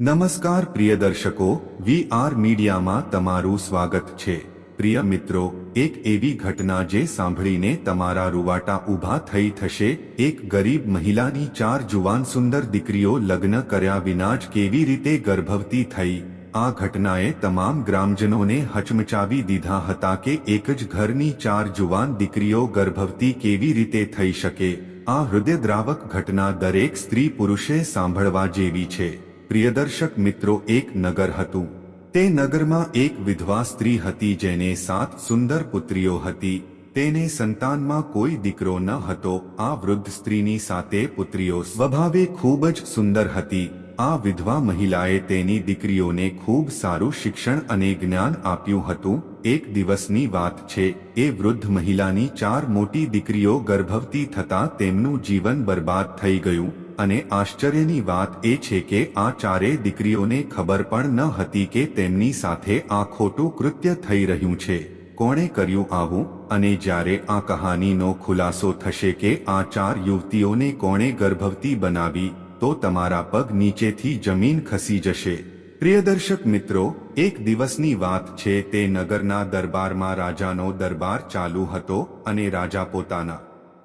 નમસ્કાર પ્રિય દર્શકો, વી આર મીડિયામાં તમારું સ્વાગત છે. પ્રિય મિત્રો, એક એવી ઘટના જે સાંભળીને તમારા રૂવાટા ઊભા થઈ થશે. એક ગરીબ મહિલાની ચાર જુવાન સુંદર દીકરીઓ લગ્ન કર્યા વિના જ કેવી રીતે ગર્ભવતી થઈ? આ ઘટનાએ તમામ ગ્રામજનોને હચમચાવી દીધા હતા કે એક જ ઘરની ચાર જુવાન દીકરીઓ ગર્ભવતી કેવી રીતે થઈ શકે? આ હૃદયદ્રાવક ઘટના દરેક સ્ત્રી પુરુષે સાંભળવા જેવી છે. પ્રિયદર્શક મિત્રો, એક નગર હતું. તે નગરમાં એક વિધવા સ્ત્રી હતી જેને સાત સુંદર પુત્રીઓ હતી. તેને સંતાનમાં કોઈ દીકરો ન હતો. આ વૃદ્ધ સ્ત્રીની સાતે પુત્રીઓ સ્વભાવે ખૂબ જ સુંદર હતી. આ વિધવા મહિલાએ તેની દીકરીઓને ખૂબ સારું શિક્ષણ અને જ્ઞાન આપ્યું હતું. એક દિવસની વાત છે, એ વૃદ્ધ મહિલાની ચાર મોટી દીકરીઓ ગર્ભવતી થતા તેમનું જીવન બરબાદ થઈ ગયું. અને આશ્ચર્યની વાત એ છે કે આ ચારે દીકરીઓને ખબર પણ ન હતી કે તેમની સાથે આ ખોટું કૃત્ય થઈ રહ્યું છે. કોણે કર્યું આવું? અને જ્યારે આ કહાનીનો ખુલાસો થશે કે આ ચાર યુવતીઓને કોણે ગર્ભવતી બનાવી, તો તમારા પગ નીચેથી જમીન ખસી જશે. પ્રિયદર્શક મિત્રો, એક દિવસની વાત છે તે નગરના દરબારમાં રાજાનો દરબાર ચાલુ હતો અને રાજા પોતાના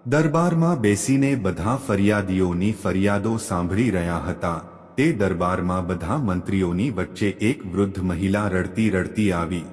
દરબારમાં બેસીને બધા ફરિયાદીઓની ફરિયાદો સાંભળી રહ્યા હતા. તે દરબારમાં બધા મંત્રીઓની વચ્ચે એક વૃદ્ધ મહિલા રડતી રડતી આવી.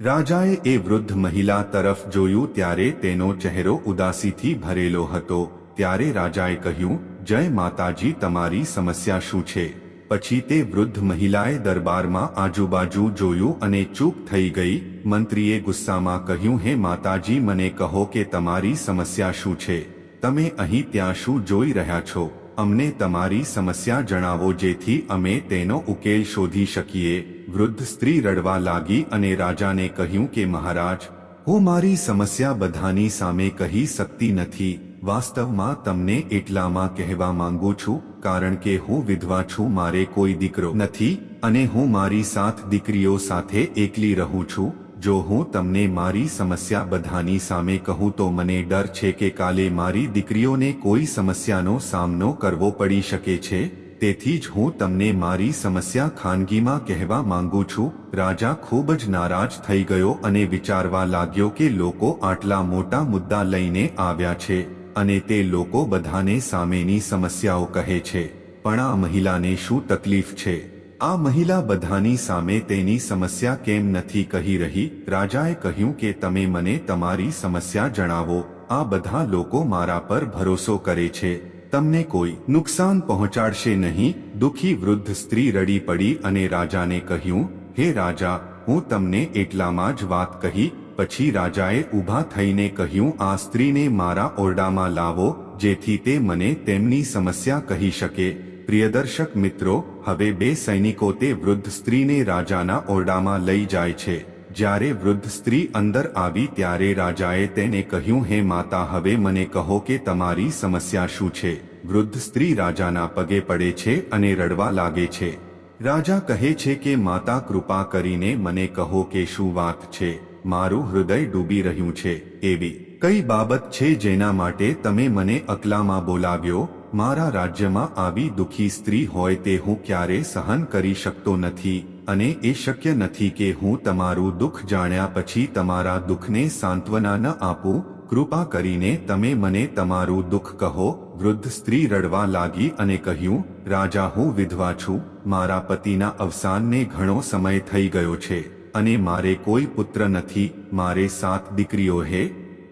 રાજાએ એ વૃદ્ધ મહિલા તરફ જોયું ત્યારે તેનો ચહેરો ઉદાસીથી ભરેલો હતો. ત્યારે રાજાએ કહ્યું, જય માતાજી, તમારી સમસ્યા શું છે? પછી તે વૃદ્ધ મહિલાએ દરબારમાં આજુબાજુ જોયું અને ચૂપ થઈ ગઈ. મંત્રીએ ગુસ્સામાં કહ્યું, હે માતાજી, મને કહો કે તમારી સમસ્યા શું છે? તમે અહીં ત્યાં શું જોઈ રહ્યા છો? અમને તમારી સમસ્યા જણાવો, જેથી અમે તેનો ઉકેલ શોધી શકીએ. વૃદ્ધ સ્ત્રી રડવા લાગી અને રાજાને કહ્યું કે, મહારાજ, હું મારી સમસ્યા બધાની સામે કહી શકતી નથી. વાસ્તવમાં તમને એટલામાં કહેવા માંગુ છું, કારણ કે હું વિધવા છું, મારે કોઈ દીકરો નથી અને હું મારી સાત દીકરીઓ સાથે એકલી રહું છું. જો હું તમને મારી સમસ્યા બધાની સામે કહું તો મને ડર છે કે કાલે મારી દીકરીઓને કોઈ સમસ્યાનો સામનો કરવો પડી શકે છે. તેથી જ હું તમને મારી સમસ્યા ખાનગીમાં કહેવા માંગુ છું. રાજા ખૂબ જ નારાજ થઈ ગયો અને વિચારવા લાગ્યો કે લોકો આટલા મોટા મુદ્દા લઈને આવ્યા છે. અને તે લોકો બધાને સામેની સમસ્યાઓ કહે છે, પણ આ મહિલાને શું તકલીફ છે? આ મહિલા બધાની સામે તેની સમસ્યા કેમ નથી કહી રહી? રાજાએ કહ્યું કે તમે મને તમારી સમસ્યા જણાવો. આ બધા લોકો મારા પર ભરોસો કરે છે. તમને કોઈ નુકસાન પહોંચાડશે નહીં. દુખી વૃદ્ધ સ્ત્રી રડી પડી અને રાજાને કહ્યું, હે રાજા, હું તમને એટલામાં જ વાત કહી પછી રાજાએ ઊભા થઈને કહ્યું, આ સ્ત્રીને મારા ઓરડામાં લાવો, જેથી તે મને તેમની સમસ્યા કહી શકે. પ્રિયદર્શક મિત્રો, હવે બે સૈનિકો તે વૃદ્ધ સ્ત્રીને રાજાના ઓરડામાં લઈ જાય છે. જ્યારે વૃદ્ધ સ્ત્રી અંદર આવી ત્યારે રાજાએ તેને કહ્યું, હે માતા, હવે મને કહો કે તમારી સમસ્યા શું છે? વૃદ્ધ સ્ત્રી રાજાના પગે પડે છે અને રડવા લાગે છે. રાજા કહે છે કે, માતા, કૃપા કરીને મને કહો કે શું વાત છે. મારું હૃદય ડૂબી રહ્યું છે, એવી કઈ બાબત છે જેના માટે તમે મને અકલામાં બોલાવ્યો? મારા રાજ્યમાં આવી દુખી સ્ત્રી હોય તે હું ક્યારે સહન કરી શકતો નથી અને એ શક્ય નથી કે હું તમારું દુઃખ જાણ્યા પછી તમારા દુઃખને સાંત્વના ન આપું. કૃપા કરીને તમે મને તમારું દુઃખ કહો. વૃદ્ધ સ્ત્રી રડવા લાગી અને કહ્યું, રાજા, હું વિધવા છું. મારા પતિના અવસાનને ઘણો સમય થઈ ગયો છે. અને મારે કોઈ પુત્ર નથી, મારે સાત દીકરીઓ હે.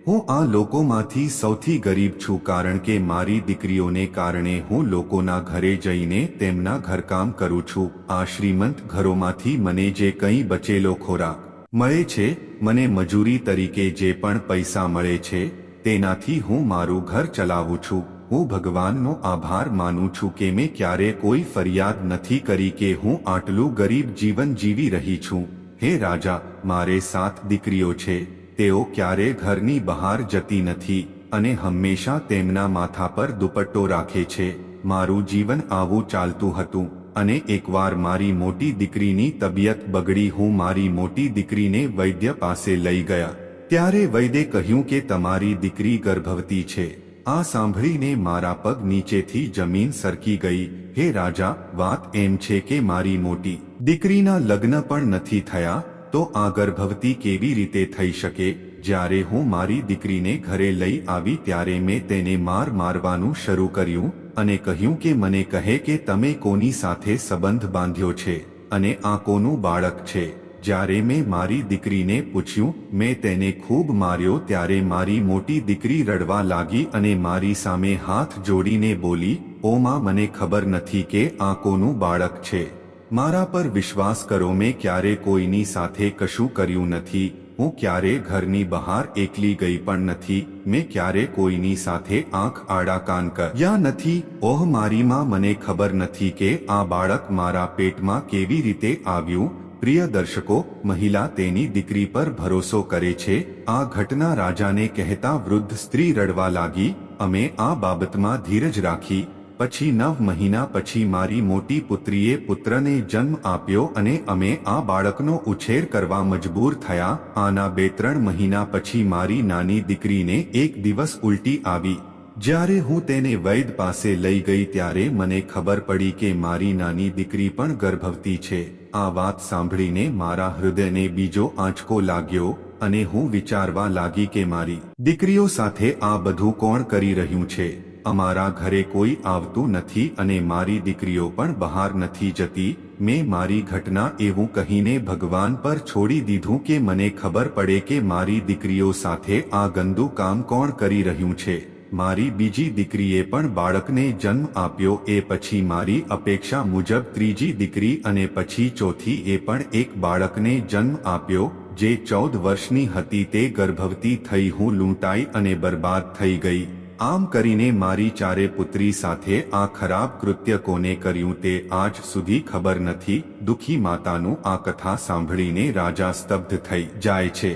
હું આ લોકોમાંથી સૌથી ગરીબ છું કારણ કે મારી દીકરીઓને કારણે હું લોકોના ઘરે જઈને તેમના ઘરકામ કરું છું. આ શ્રીમંત ઘરોમાંથી મને જે કંઈ બચેલો ખોરાક મળે છે, મને મજૂરી તરીકે જે પણ પૈસા મળે છે, તેનાથી હું મારું ઘર ચલાવું છું. હું ભગવાનનો આભાર માનું છું કે મેં ક્યારે કોઈ ફરિયાદ નથી કરી કે હું આટલું ગરીબ જીવન જીવી રહી છું. હે રાજા, મારે સાત દીકરીઓ છે, તેઓ ક્યારે ઘરની બહાર જતી નથી અને હંમેશા તેમના માથા પર દુપટ્ટો રાખે છે. મારું જીવન આવું ચાલતું હતું અને એકવાર મારી મોટી દીકરીની તબિયત બગડી, હું મારી મોટી દીકરીને વૈદ્ય પાસે લઈ ગયા. ત્યારે વૈદ્યે કહ્યું કે તમારી દીકરી ગર્ભવતી છે. આ સાંભળીને મારા પગ નીચેથી જમીન સરકી ગઈ. હે રાજા, વાત એમ છે કે મારી મોટી દીકરીના લગ્ન પણ નથી થયા, તો આ ગર્ભવતી કેવી રીતે થઈ શકે? જ્યારે હું મારી દીકરીને ઘરે લઈ આવી ત્યારે મેં તેને માર મારવાનું શરૂ કર્યું અને કહ્યું કે મને કહે કે તમે કોની સાથે સંબંધ બાંધ્યો છે અને આ કોનું બાળક છે. જ્યારે મેં મારી દીકરીને પૂછ્યું, મેં તેને ખૂબ માર્યો ત્યારે મારી મોટી દીકરી રડવા લાગી અને મારી સામે હાથ જોડીને બોલી, ઓમાં, મને ખબર નથી કે આ કોનું બાળક છે. મારા પર વિશ્વાસ કરો, મેં ક્યારે કોઈની સાથે કશું કર્યું નથી. હું ક્યારે ઘરની બહાર એકલી ગઈ પણ નથી. મેં ક્યારે કોઈની સાથે આંખ આડા કાન કર્યા નથી. ઓહ મારીમાં મને ખબર નથી કે આ બાળક મારા પેટમાં કેવી રીતે આવ્યું. પ્રિય દર્શકો, મહિલા તેની દીકરી પર ભરોસો કરે છે. આ ઘટના રાજાને કહેતા વૃદ્ધ સ્ત્રી રડવા લાગી, અમે આ બાબતમાં ધીરજ રાખી, પછી નવ મહિના પછી મારી મોટી પુત્રીએ પુત્રને જન્મ આપ્યો અને અમે આ બાળકનો ઉછેર કરવા મજબૂર થયા. આના બે ત્રણ મહિના પછી મારી નાની દીકરીને એક દિવસ ઉલટી આવી. જ્યારે હું તેને વૈદ પાસે લઈ ગઈ ત્યારે મને ખબર પડી કે મારી નાની દીકરી પણ ગર્ભવતી છે. આ વાત સાંભળીને મારા હૃદયને બીજો આંચકો લાગ્યો અને હું વિચારવા લાગી કે મારી દીકરીઓ સાથે આ બધું કોણ કરી રહ્યું છે? અમારા ઘરે કોઈ આવતું નથી અને મારી દીકરીઓ પણ બહાર નથી જતી. મેં મારી ઘટના એવું કહીને ભગવાન પર છોડી દીધું કે મને ખબર પડે કે મારી દીકરીઓ સાથે આ ગંદુ કામ કોણ કરી રહ્યું છે. મારી બીજી દીકરીએ પણ બાળકને જન્મ આપ્યો, એ પછી મારી અપેક્ષા મુજબ ત્રીજી દીકરી અને પછી ચોથી એ પણ એક બાળકને જન્મ આપ્યો, જે ચૌદ વર્ષની હતી, તે ગર્ભવતી થઈ, હું લૂંટાઈ અને બરબાદ થઈ ગઈ. આમ કરીને મારી ચારે પુત્રી સાથે આ ખરાબ કૃત્ય કોને કર્યું તે આજ સુધી ખબર નથી, દુખી માતાનું આ કથા સાંભળીને રાજા સ્તબ્ધ થઈ જાય છે.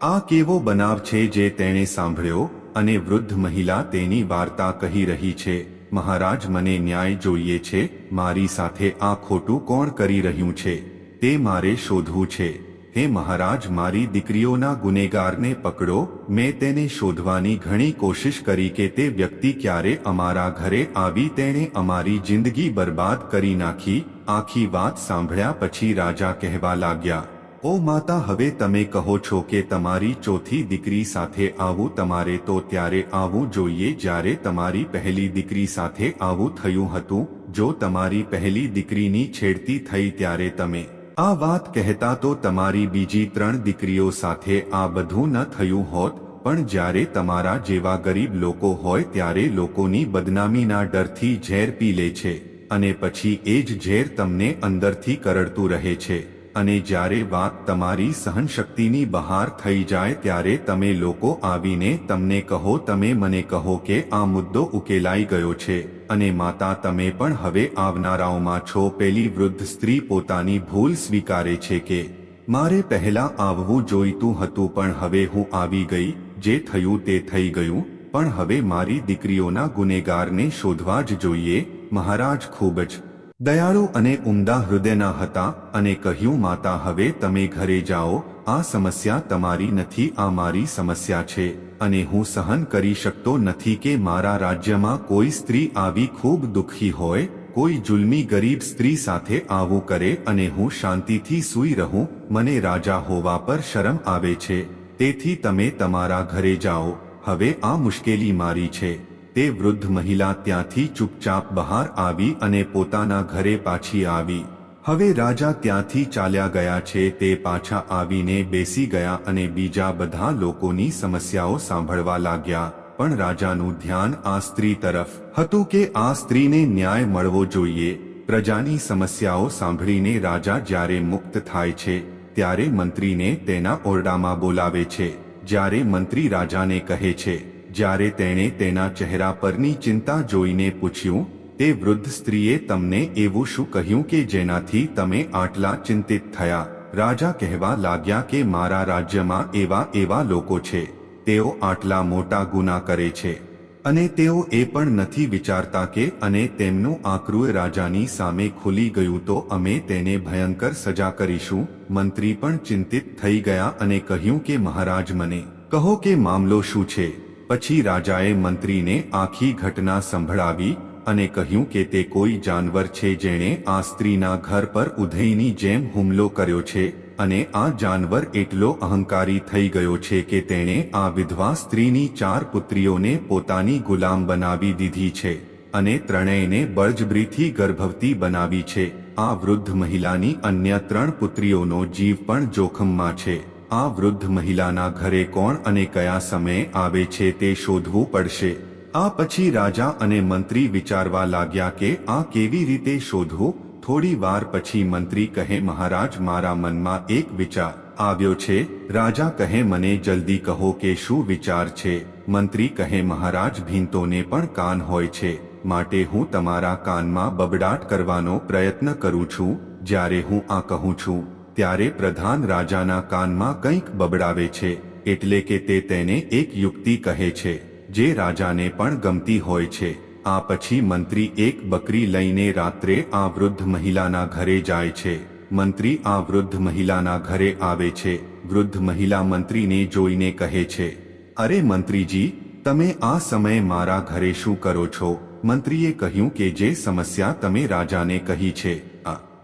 આ કેવો બનાવ છે જે તેણે સાંભળ્યો? અને વૃદ્ધ મહિલા તેની વાર્તા કહી રહી છે, મહારાજ, મને ન્યાય જોઈએ છે, મારી સાથે આ ખોટું કોણ કરી રહ્યું છે? તે મારે શોધવું છે. હે મહારાજ, મારી દીકરીઓના ગુનેગારને પકડો, મેં તેને શોધવાની ઘણી કોશિશ કરી કે તે વ્યક્તિ ક્યારે અમારા ઘરે આવી તેણે અમારી જિંદગી બરબાદ કરી નાખી. આખી વાત સાંભળ્યા પછી રાજા કહેવા લાગ્યા ઓ માતા, હવે તમે કહો છો કે તમારી ચોથી દીકરી સાથે આવું તમારે તો ત્યારે આવવું જોઈએ જ્યારે તમારી પહેલી દીકરી સાથે આવું થયું હતું. જો તમારી પહેલી દીકરીની છેડતી થઈ ત્યારે તમે આ વાત કહેતા તો તમારી બીજી ત્રણ દીકરીઓ સાથે આ બધું ન થયું હોત. પણ જ્યારે તમારા જેવા ગરીબ લોકો હોય ત્યારે લોકોની બદનામીના ડરથી ઝેર પી લે છે. અને પછી એ જ ઝેર તમને અંદરથી કરડતું રહે છે. અને જ્યારે વાત તમારી સહનશક્તિની બહાર થઈ જાય ત્યારે તમે લોકો આવીને તમને કહો, તમે મને કહો કે આ મુદ્દો ઉકેલાઈ ગયો છે અને માતા, તમે પણ હવે આવનારાઓમાં છો. પેલી વૃદ્ધ સ્ત્રી પોતાની ભૂલ સ્વીકારે છે કે, મારે પહેલા આવવું જોઈતું હતું, પણ હવે હું આવી ગઈ, જે થયું તે થઈ ગયું, પણ હવે મારી દીકરીઓના ગુનેગારને શોધવા જ જોઈએ. મહારાજ ખૂબ જ દયાળુ અને ઉમદા હૃદયના હતા અને કહ્યું, માતા, હવે તમે ઘરે જાઓ. આ સમસ્યા તમારી નથી, આ મારી સમસ્યા છે અને હું સહન કરી શકતો નથી કે મારા રાજ્યમાં કોઈ સ્ત્રી આવી ખૂબ દુઃખી હોય, કોઈ જુલમી ગરીબ સ્ત્રી સાથે આવું કરે અને હું શાંતિથી સૂઈ રહું. મને રાજા હોવા પર શરમ આવે છે. તેથી તમે તમારા ઘરે જાઓ. હવે આ મુશ્કેલી મારી છે. તે વૃદ્ધ મહિલા ત્યાંથી ચૂપચાપ બહાર આવી અને પોતાના ઘરે પાછી આવી. હવે રાજા ત્યાંથી ચાલ્યા ગયા છે, તે પાછા આવીને બેસી ગયા અને બીજા બધા લોકોની સમસ્યાઓ સાંભળવા લાગ્યા. પણ રાજાનું ધ્યાન આ સ્ત્રી તરફ હતું કે આ સ્ત્રીને ન્યાય મળવો જોઈએ. પ્રજાની સમસ્યાઓ સાંભળીને રાજા જ્યારે મુક્ત થાય છે, ત્યારે મંત્રીને તેના ઓરડામાં બોલાવે છે. જ્યારે મંત્રી રાજાને કહે છે જ્યારે તેણે તેના ચહેરા પરની ચિંતા જોઈને પૂછ્યું, તે વૃદ્ધ સ્ત્રીએ તમને એવું શું કહ્યું કે જેનાથી તમે આટલા ચિંતિત થયા? રાજા કહેવા લાગ્યા કે મારા રાજ્યમાં એવા એવા લોકો છે. તેઓ આટલા મોટા ગુના કરે છે. અને તેઓ એ પણ નથી વિચારતા કે અને તેમનું આકરું રાજાની સામે ખુલી ગયું તો અમે તેને ભયંકર સજા કરીશું. મંત્રી પણ ચિંતિત થઈ ગયા અને કહ્યું કે, મહારાજ મને કહો કે મામલો શું છે? પછી રાજાએ મંત્રીને આખી ઘટના સંભળાવી અને કહ્યું કે તે કોઈ જાનવર છે જેણે આ સ્ત્રીના ઘર પર ઉધઈની જેમ હુમલો કર્યો છે અને આ જાનવર એટલો અહંકારી થઈ ગયો છે કે તેણે આ વિધવા સ્ત્રીની ચાર પુત્રીઓને પોતાની ગુલામ બનાવી દીધી છે અને ત્રણેયને બળજબરીથી ગર્ભવતી બનાવી છે. આ વૃદ્ધ મહિલાની અન્ય ત્રણ પુત્રીઓનો જીવ પણ જોખમમાં છે. આ વૃદ્ધ મહિલાના ઘરે કોણ અને કયા સમયે આવે છે તે શોધવું પડશે. આ પછી રાજા અને મંત્રી વિચારવા લાગ્યા કે આ કેવી રીતે શોધવું? થોડી વાર પછી મંત્રી કહે, મહારાજ, મારા મનમાં એક વિચાર આવ્યો છે. રાજા કહે, મને જલ્દી કહો કે શું વિચાર છે. મંત્રી કહે, મહારાજ, ભીંતોને પણ કાન હોય છે. માટે હું તમારા કાનમાં બબડાટ કરવાનો પ્રયત્ન કરું છું. જ્યારે હું આ કહું છું ત્યારે પ્રધાન રાજાના કાનમાં કંઈક બબડાવે છે, એટલે કે તે તેને એક યુક્તિ કહે છે, જે રાજાને પણ ગમતી હોય છે. આ પછી મંત્રી એક બકરી લઈને રાત્રે આ વૃદ્ધ મહિલાના ઘરે જાય છે. મંત્રી આ વૃદ્ધ મહિલાના ઘરે આવે છે. વૃદ્ધ મહિલા મંત્રીને જોઈને કહે છે, અરે મંત્રીજી, તમે આ સમયે મારા ઘરે શું કરો છો? મંત્રીએ કહ્યું કે, જે સમસ્યા તમે રાજાને કહી છે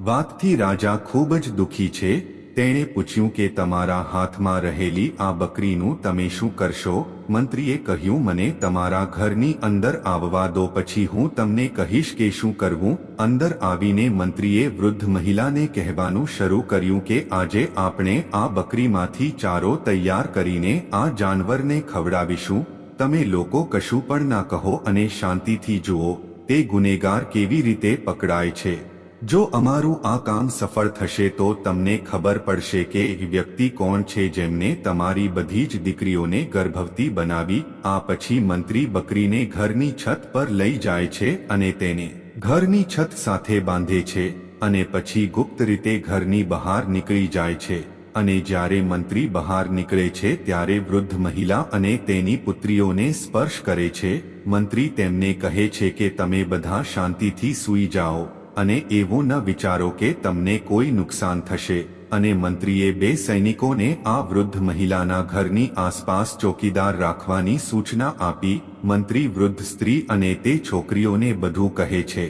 વાતથી રાજા ખૂબ જ દુઃખી છે, તેણે પૂછ્યું કે તમારા હાથમાં રહેલી આ બકરીનું તમે શું કરશો? મંત્રીએ કહ્યું, મને તમારા ઘરની અંદર આવવા દો, પછી હું તમને કહીશ કે શું કરવું. અંદર આવીને મંત્રીએ વૃદ્ધ મહિલાને કહેવાનું શરૂ કર્યું કે, આજે આપણે આ બકરીમાંથી ચારો તૈયાર કરીને આ જાનવરને ખવડાવીશું. તમે લોકો કશું પણ ના કહો અને શાંતિથી જુઓ. તે ગુનેગાર કેવી રીતે પકડાય છે? જો અમારું આ કામ સફળ થશે તો તમને ખબર પડશે કે એ વ્યક્તિ કોણ છે જેમને તમારી બધી જ દીકરીઓને ગર્ભવતી બનાવી, આ પછી મંત્રી બકરીને ઘરની છત પર લઈ જાય છે અને તેને ઘરની છત સાથે બાંધે છે અને પછી ગુપ્ત રીતે ઘરની બહાર નીકળી જાય છે. અને જ્યારે મંત્રી બહાર નીકળે છે ત્યારે વૃદ્ધ મહિલા અને તેની પુત્રીઓને સ્પર્શ કરે છે. મંત્રી તેમને કહે છે કે તમે બધા શાંતિથી સૂઈ જાઓ. અને એવું ન વિચારો કે તમને કોઈ નુકસાન થશે. અને મંત્રીએ બે સૈનિકોને આ વૃદ્ધ મહિલાના ઘરની આસપાસ ચોકીદાર રાખવાની સૂચના આપી. મંત્રી વૃદ્ધ સ્ત્રી અને તે છોકરીઓને બધું કહે છે.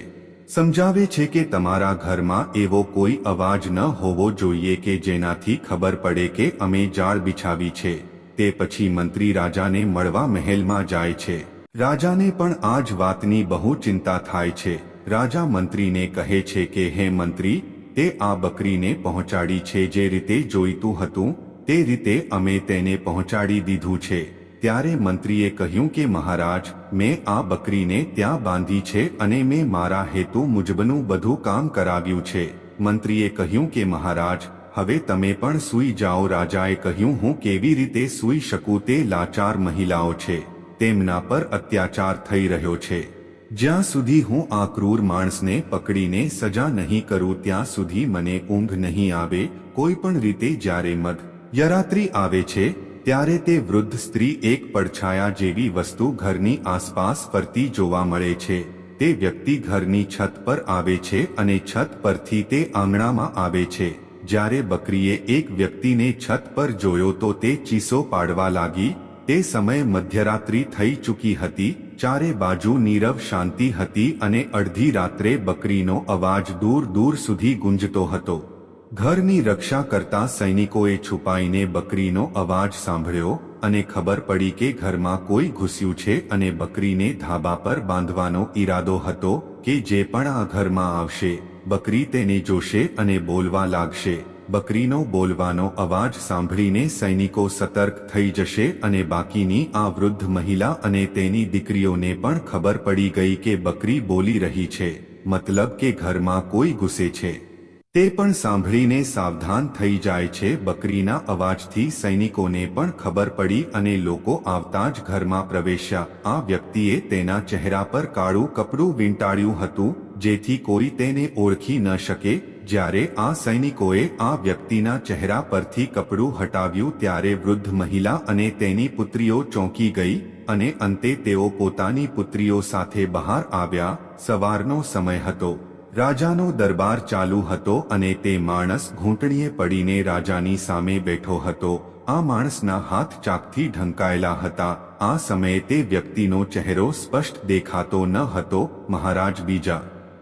સમજાવે છે કે તમારા ઘરમાં એવો કોઈ અવાજ ન હોવો જોઈએ કે જેનાથી ખબર પડે કે અમે જાળ બિછાવી છે. તે પછી મંત્રી રાજાને મળવા મહેલમાં જાય છે. રાજાને પણ આ જ વાતની બહુ ચિંતા થાય છે. રાજા મંત્રીને કહે છે કે, હે મંત્રી, તે આ બકરીને પહોંચાડી છે જે રીતે જોઈતું હતું, તે રીતે અમે તેને પહોંચાડી દીધું છે. ત્યારે મંત્રીએ કહ્યું કે, મહારાજ, મેં આ બકરીને ત્યાં બાંધી છે અને મેં મારા હેતુ મુજબનું બધું કામ કરાવ્યું છે. મંત્રીએ કહ્યું કે, મહારાજ, હવે તમે પણ સૂઈ જાઓ. રાજાએ કહ્યું, હું કેવી રીતે સૂઈ શકું તે લાચાર મહિલાઓ છે, તેમના પર અત્યાચાર થઈ રહ્યો છે. જ્યાં સુધી હું આ ક્રૂર માણસને પકડીને સજા નહીં કરું ત્યાં સુધી મને ઊંઘ નહીં આવે, કોઈ પણ રીતે જ્યારે મધ યરાત્રી આવે છે, ત્યારે તે વૃદ્ધ સ્ત્રી એક પડછાયા જેવી વસ્તુ ઘરની આસપાસ ફરતી જોવા મળે છે. તે વ્યક્તિ ઘરની છત પર આવે છે અને છત પરથી તે આંગણામાં આવે છે. જ્યારે બકરીએ એક વ્યક્તિને છત પર જોયો તો તે ચીસો પાડવા લાગી. તે સમયે મધ્યરાત્રિ થઈ ચૂકી હતી ચારે બાજુ નીરવ શાંતિ હતી અને અડધી રાત્રે બકરીનો અવાજ દૂર દૂર સુધી ગુંજતો હતો. ઘરની રક્ષા કરતા સૈનિકોએ છુપાઈને બકરીનો અવાજ સાંભળ્યો અને ખબર પડી કે ઘરમાં કોઈ ઘૂસ્યું છે અને બકરીને ધાબા પર બાંધવાનો ઈરાદો હતો કે જે પણ આ ઘરમાં આવશે, બકરી તેને જોશે અને બોલવા લાગશે. બકરીનો બોલવાનો અવાજ સાંભળીને સૈનિકો સતર્ક થઈ જશે અને બાકીની આ વૃદ્ધ મહિલા અને તેની દીકરીઓને પણ ખબર પડી ગઈ કે બકરી બોલી રહી છે, મતલબ કે ઘરમાં કોઈ ઘૂસે છે. તે પણ સાંભળીને સાવધાન થઈ જાય છે. બકરીના અવાજથી સૈનિકોને પણ ખબર પડી અને લોકો આવતા જ ઘરમાં પ્રવેશ્યા. આ વ્યક્તિએ તેના ચહેરા પર કાળું કપડું વીંટાળ્યું હતું, જેથી કોઈ તેને ઓળખી ન શકે. જ્યારે આ સૈનિકોએ આ વ્યક્તિના ચહેરા પરથી કપડું હટાવ્યું ત્યારે વૃદ્ધ મહિલા અને તેની પુત્રીઓ ચોંકી ગઈ અને અંતે તેઓ પોતાની પુત્રીઓ સાથે બહાર આવ્યા. સવારનો સમય હતો. રાજાનો દરબાર ચાલુ હતો અને તે માણસ ઘૂંટણીએ પડીને રાજાની સામે બેઠો હતો. આ માણસના હાથ ચાકથી ઢંકાયેલા હતા. આ સમયે તે વ્યક્તિનો ચહેરો સ્પષ્ટ દેખાતો ન હતો. મહારાજ બીજા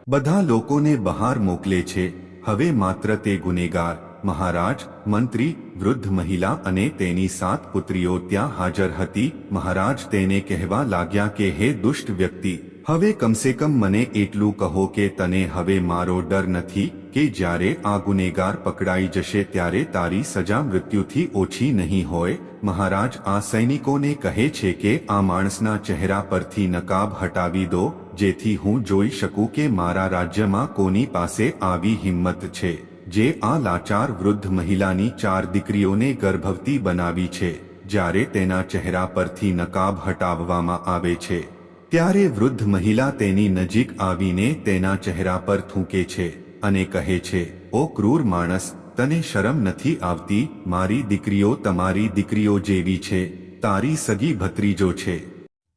બધા લોકોને બહાર મોકલે છે. હવે માત્ર તે ગુનેગાર, મહારાજ, મંત્રી, વૃદ્ધ મહિલા અને તેની સાત પુત્રીઓ ત્યાં હાજર હતી. મહારાજ તેને કહેવા લાગ્યા કે, હે દુષ્ટ વ્યક્તિ, હવે કમસે કમ મને એટલું કહો કે તને હવે મારો ડર નથી કે જ્યારે આ ગુનેગાર પકડાઈ જશે ત્યારે તારી સજા મૃત્યુથી ઓછી નહીં હોય. મહારાજ આ સૈનિકોને કહે છે કે, આ માણસના ચહેરા પરથી નકાબ હટાવી દો જેથી હું જોઈ શકું કે મારા રાજ્યમાં કોની પાસે આવી હિંમત છે, જે આ લાચાર વૃદ્ધ મહિલાની ચાર દીકરીઓને ગર્ભવતી બનાવી છે, જ્યારે તેના ચહેરા પરથી નકાબ હટાવવામાં આવે છે. ત્યારે વૃદ્ધ મહિલા તેની નજીક આવીને તેના ચહેરા પર થૂંકે છે અને કહે છે, ઓ ક્રૂર માણસ, તને શરમ નથી આવતી? મારી દીકરીઓ તમારી દીકરીઓ જેવી છે, તારી સગી ભત્રીજો છે.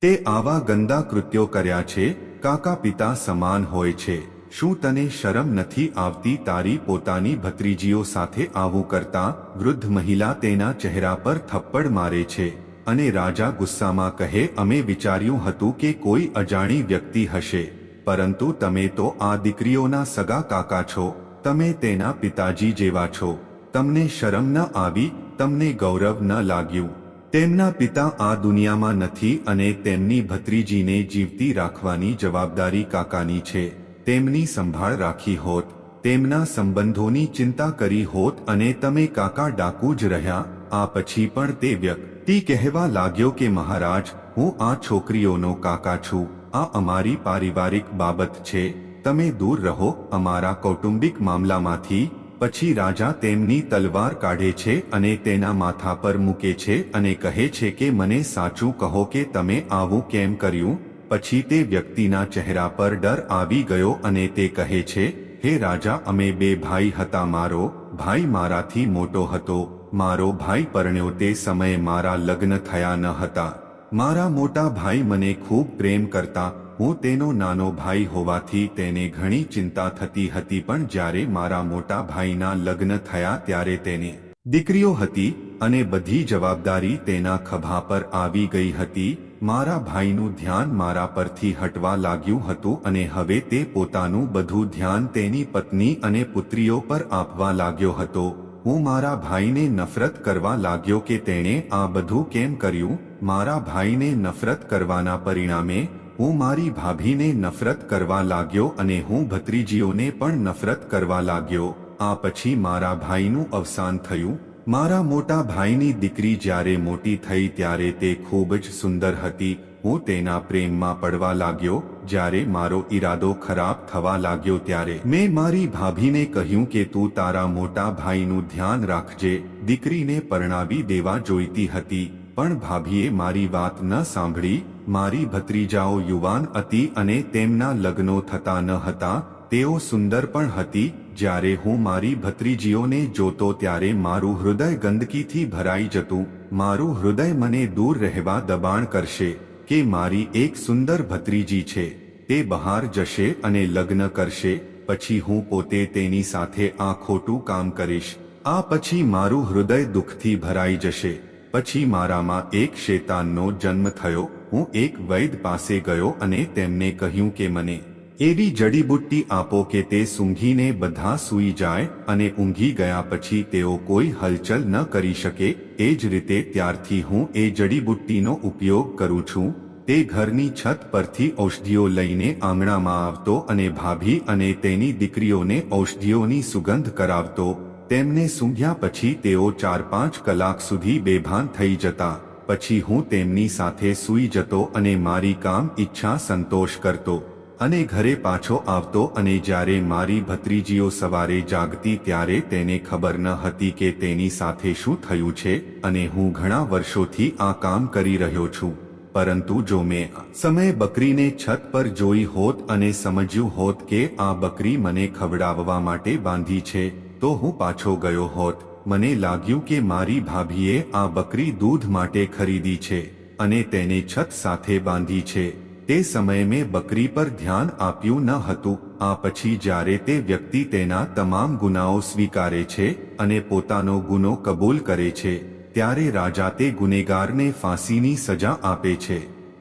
તે આવા ગંદા કૃત્યો કર્યા છે કાકા પિતા સમાન હોય છે. શું તને શરમ નથી આવતી તારી પોતાની ભત્રીજીઓ સાથે આવું કરતા? વૃદ્ધ મહિલા તેના ચહેરા પર થપ્પડ મારે છે અને રાજા ગુસ્સામાં કહે, અમે વિચાર્યું હતું કે કોઈ અજાણી વ્યક્તિ હશે. પરંતુ તમે તો આ દીકરીઓના સગા કાકા છો. તમે તેના પિતાજી જેવા છો. તમને શરમ ન આવી, તમને ગૌરવ ન લાગ્યું. તેમના પિતા આ દુનિયામાં નથી અને તેમની ભત્રીજીને જીવતી રાખવાની જવાબદારી કાકાની છે. તેમની સંભાળ રાખી હોત, તેમના સંબંધોની ચિંતા કરી હોત અને તમે કાકા ડાકુ જ રહ્યા, આ પછી પણ તે વ્યક્તિ કહેવા લાગ્યો કે મહારાજ, હું આ છોકરીઓનો કાકા છું, આ અમારી પારિવારિક બાબત છે, તમે દૂર રહો, અમારા કૌટુંબિક મામલામાંથી પછી રાજા તેમની તલવાર કાઢે છે અને તેના માથા પર મૂકે છે અને કહે છે કે, મને સાચું કહો કે તમે આવું કેમ કર્યું? પછી તે વ્યક્તિના ચહેરા પર ડર આવી ગયો અને તે કહે છે, હે રાજા, અમે બે ભાઈ હતા, મારો ભાઈ મારાથી મોટો હતો, મારો ભાઈ પરણ્યો તે સમયે મારા લગ્ન થયા ન હતા. મારા મોટા ભાઈ મને ખૂબ પ્રેમ કરતા હું તેનો નાનો ભાઈ હોવાથી તેને ઘણી ચિંતા થતી હતી પણ જ્યારે મારા મોટા ભાઈના લગ્ન થયા ત્યારે તેને દીકરીઓ હતી અને બધી જવાબદારી તેના ખભા પર આવી ગઈ હતી. મારા ભાઈનું ધ્યાન મારા પરથી હટવા લાગ્યું હતું અને હવે તે પોતાનું બધું ધ્યાન તેની પત્ની અને પુત્રીઓ પર આપવા લાગ્યો હતો. હું મારા ભાઈને નફરત કરવા લાગ્યો કે તેણે આ બધું કેમ કર્યું? મારા ભાઈને નફરત કરવાના પરિણામે હું મારી ભાભીને નફરત કરવા લાગ્યો અને હું ભત્રીજીઓને પણ નફરત કરવા લાગ્યો. આ પછી મારા ભાઈનું અવસાન થયું. મારા મોટા ભાઈની દીકરી જ્યારે મોટી થઈ ત્યારે તે ખૂબ જ સુંદર હતી. હું તેના પ્રેમમાં પડવા લાગ્યો. જ્યારે મારો ઈરાદો ખરાબ થવા લાગ્યો ત્યારે મેં મારી ભાભીને કહ્યું કે તું તારા મોટા ભાઈનું ધ્યાન રાખજે. દીકરીને પરણાવી દેવા જોઈતી હતી. પણ ભાભીએ મારી વાત ન સાંભળી. મારી ભત્રીજાઓ યુવાન હતી અને તેમના લગ્નો થતા ન હતા, તેઓ સુંદર પણ હતી, જ્યારે હું મારી ભત્રીજીઓને જોતો ત્યારે મારું હૃદય ગંદકીથી ભરાઈ જતું, મારું હૃદય મને દૂર રહેવા દબાણ કરશે, કે મારી એક સુંદર ભત્રીજી છે, તે બહાર જશે અને લગ્ન કરશે, પછી હું પોતે તેની સાથે આ ખોટું કામ કરીશ, આ પછી મારું હૃદય દુઃખથી ભરાઈ જશે, પછી મારામાં એક શેતાનનો જન્મ થયો. હું એક વૈદ પાસે ગયો અને તેમને કહ્યું કે મને, એવી જડીબુટ્ટી આપો કે તે સૂંઘીને બધા સૂઈ જાય અને ઊંઘી ગયા પછી તેઓ કોઈ હલચલ ન કરી શકે. એ જ રીતે ત્યારથી હું એ જડીબુટ્ટીનો ઉપયોગ કરું છું. તે ઘરની છત પરથી ઔષધિઓ લઈને આંગણામાં આવતો અને ભાભી અને તેની દીકરીઓને ઔષધિઓની સુગંધ કરાવતો. તેમને સૂંઘ્યા પછી તેઓ ચાર પાંચ કલાક સુધી બેભાન થઈ જતા. પછી હું તેમની સાથે સૂઈ જતો અને મારી કામ ઈચ્છા સંતોષ કરતો અને ઘરે પાછો આવતો અને જ્યારે મારી ભત્રીજીઓ સવારે જાગતી ત્યારે તેને ખબર ન હતી કે તેની સાથે શું થયું છે અને હું ઘણા વર્ષોથી આ કામ કરી રહ્યો છું. પરંતુ જો મેં સમય બકરીને છત પર જોઈ હોત અને સમજ્યું હોત કે આ બકરી મને ખવડાવવા માટે બાંધી છે, તો હું પાછો ગયો હોત. મને લાગ્યું કે મારી ભાભીએ આ બકરી દૂધ માટે ખરીદી છે અને તેને છત સાથે બાંધી છે. તે સમયે મેં બકરી પર ધ્યાન આપ્યું ન હતું. આ પછી જ્યારે તે વ્યક્તિ તેના તમામ ગુનાઓ સ્વીકારે છે અને પોતાનો ગુનો કબૂલ કરે છે, ત્યારે રાજા તે ગુનેગારને ફાંસીની સજા આપે છે.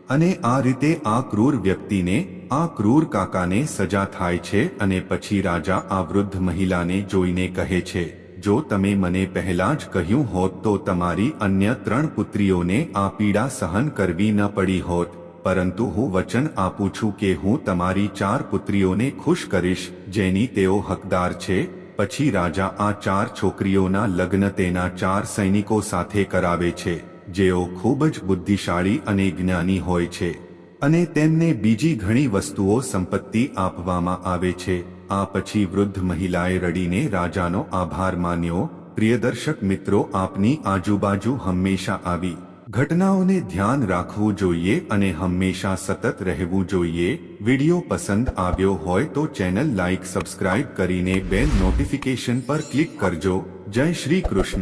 અને આ રીતે આ ક્રૂર વ્યક્તિને, આ ક્રૂર કાકાને સજા થાય છે અને પછી રાજા આ વૃદ્ધ મહિલાને જોઈને કહે છે જો તમે મને પહેલા જ કહ્યું હોત તો તમારી અન્ય ત્રણ પુત્રીઓને આ પીડા સહન કરવી ન પડી હોત. પરંતુ હું વચન આપું છું કે હું તમારી ચાર પુત્રીઓને ખુશ કરીશ, જેની તેઓ હકદાર છે. પછી રાજા આ ચાર છોકરીઓના લગ્ન તેના ચાર સૈનિકો સાથે કરાવે છે, જેઓ ખૂબ જ બુદ્ધિશાળી અને જ્ઞાની હોય છે. અને તેમને બીજી ઘણી વસ્તુઓ સંપત્તિ આપવામાં આવે છે. આ પછી વૃદ્ધ મહિલાએ રડીને રાજાનો આભાર માન્યો. પ્રિયદર્શક મિત્રો, આપની આજુબાજુ હંમેશા આવી. ઘટનાઓને ધ્યાન રાખવું જોઈએ અને હંમેશા સતત રહેવું જોઈએ. વિડિયો પસંદ આવ્યો હોય તો ચેનલ લાઇક સબસ્ક્રાઇબ કરીને બેલ નોટિફિકેશન પર ક્લિક કરજો. જય શ્રી કૃષ્ણ.